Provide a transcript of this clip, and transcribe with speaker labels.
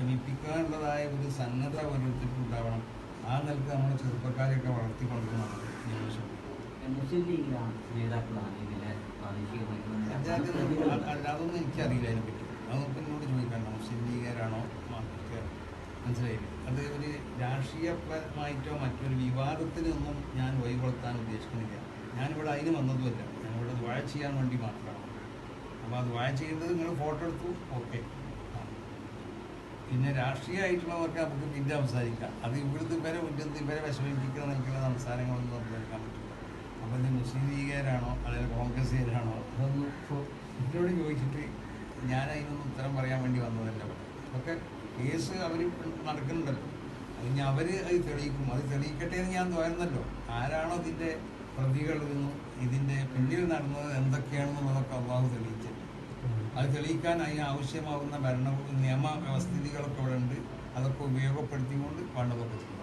Speaker 1: ക്ഷമിപ്പിക്കാനുള്ളതായ ഒരു സന്നദ്ധ ഓരോരുത്തർക്കും ഉണ്ടാവണം ആ നിലയ്ക്ക് നമ്മുടെ ചെറുപ്പക്കാരെയൊക്കെ വളർത്തിക്കൊണ്ടിരുന്നതാണ്
Speaker 2: മുസ്ലിം ലീഗിലാണ് നേതാക്കളാണ്
Speaker 1: അത് അതൊന്നും എനിക്കറിയില്ല അതിനെപ്പറ്റി അതൊക്കെ എന്നോട് ചോദിക്കണ്ട മുസ്ലിം ലീഗുകാരാണോ മനസ്സിലായില്ലേ? അത് ഒരു രാഷ്ട്രീയപരമായിട്ടോ മറ്റൊരു വിവാദത്തിനൊന്നും ഞാൻ വഴികൊളുത്താൻ ഉദ്ദേശിക്കുന്നില്ല. ഞാനിവിടെ അതിന് വന്നതുമല്ല. ഞാനിവിടെ വാഴ ചെയ്യാൻ വേണ്ടി മാത്രമാണ്. അപ്പോൾ അത് വാഴ ചെയ്യുന്നത് നിങ്ങൾ ഫോട്ടോ എടുത്തു. ഓക്കെ. പിന്നെ രാഷ്ട്രീയമായിട്ടുള്ളവർക്ക് നമുക്ക് പിന്നെ സംസാരിക്കാം. അത് ഇവിടുത്തെ ഇവരെ മുറ്റത്ത് ഇവരെ വിഷമിപ്പിക്കുന്ന എനിക്കുള്ള സംസാരങ്ങളൊന്നും സംസാരിക്കാൻ പറ്റില്ല. അപ്പോൾ ഇത് മുസ്ലിം ലീഗുകാരാണോ അല്ലെങ്കിൽ കോൺഗ്രസ്സുകാരാണോ? അതൊന്നും ഇപ്പോൾ ഇതിനോട് ചോദിച്ചിട്ട് ഞാൻ അതിനൊന്നും ഉത്തരം പറയാൻ വേണ്ടി വന്നതല്ല. ഒക്കെ കേസ് അവർ നടക്കുന്നുണ്ടല്ലോ. അല്ലെങ്കിൽ അവർ അത് തെളിയിക്കും. അത് തെളിയിക്കട്ടെ എന്ന് ഞാൻ തോന്നുന്നല്ലോ. ആരാണോ ഇതിന്റെ പ്രതികളെന്നും ഇതിന്റെ പിന്നിൽ നടന്നത് എന്തൊക്കെയാണെന്നുള്ളതൊക്കെ അള്ളാഹു തെളിയിച്ചത് അത് തെളിയിക്കാൻ അതിന് ആവശ്യമാകുന്ന ഭരണ നിയമ വ്യവസ്ഥിതികളൊക്കെ ഇവിടെ ഉണ്ട്. അതൊക്കെ ഉപയോഗപ്പെടുത്തിക്കൊണ്ട് വേണ്ടതൊക്കെ ചെയ്യണം